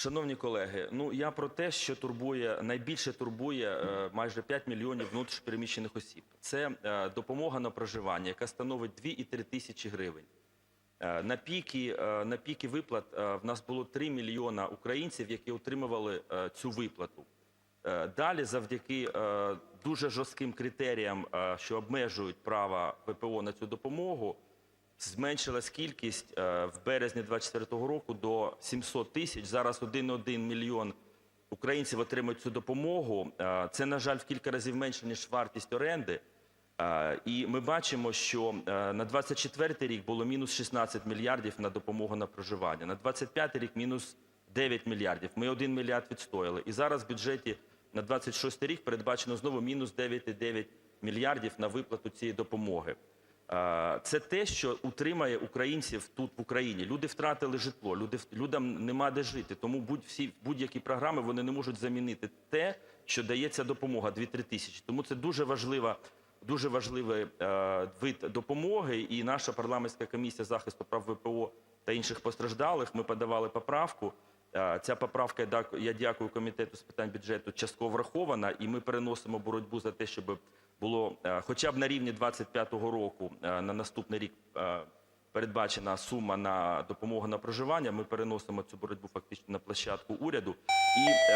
Шановні колеги, ну я про те, що турбує найбільше турбує е, майже 5 мільйонів внутрішньопереміщених осіб. Це е, допомога на проживання, яка становить 2 і 3 тисячі гривень. Е, На піки, на піки виплат в нас було 3 мільйона українців, які отримували цю виплату. Далі, завдяки дуже жорстким критеріям, що обмежують право ВПО на цю допомогу, зменшилась кількість е, в березні 2024 року до 700 тисяч. Зараз 1,1 мільйон українців отримують цю допомогу. Е, Це, на жаль, в кілька разів менше, ніж вартість оренди. Е, І ми бачимо, що на 24 рік було мінус 16 мільярдів на допомогу на проживання. На 25 рік мінус 9 мільярдів. Ми 1 мільярд відстояли. І зараз в бюджеті на 26 рік передбачено знову мінус 9,9 мільярдів на виплату цієї допомоги. Е, Це те, що утримає українців тут в Україні. Люди втратили житло, люди людям нема де жити. Тому будь всі будь-які програми вони не можуть замінити те, що дається допомога 2-3 тисячі. Тому це дуже важлива. Дуже важливий е, вид допомоги, і наша парламентська комісія захисту прав ВПО та інших постраждалих. Ми подавали поправку. Е, Ця поправка я дякую комітету з питань бюджету. Частково врахована, і ми переносимо боротьбу за те, щоб було е, хоча б на рівні 25-го року е, на наступний рік е, передбачена сума на допомогу на проживання. Ми переносимо цю боротьбу фактично на площадку уряду. І